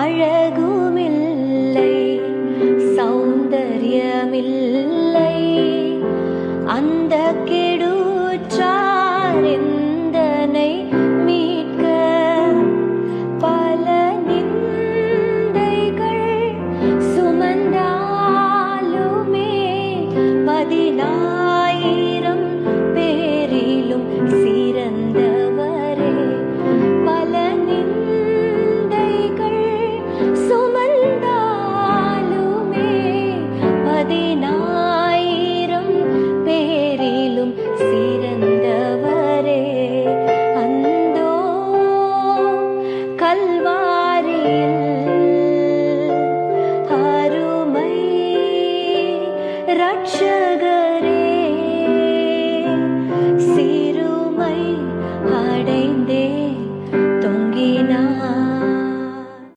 அழகுமில்லை சௌந்தர்யமில்லை. அந்த கெடுற்றார் எந்தனை மீட்க? பல நிந்தைகள் சுமந்தாலுமே பதினாறு रक्षगरे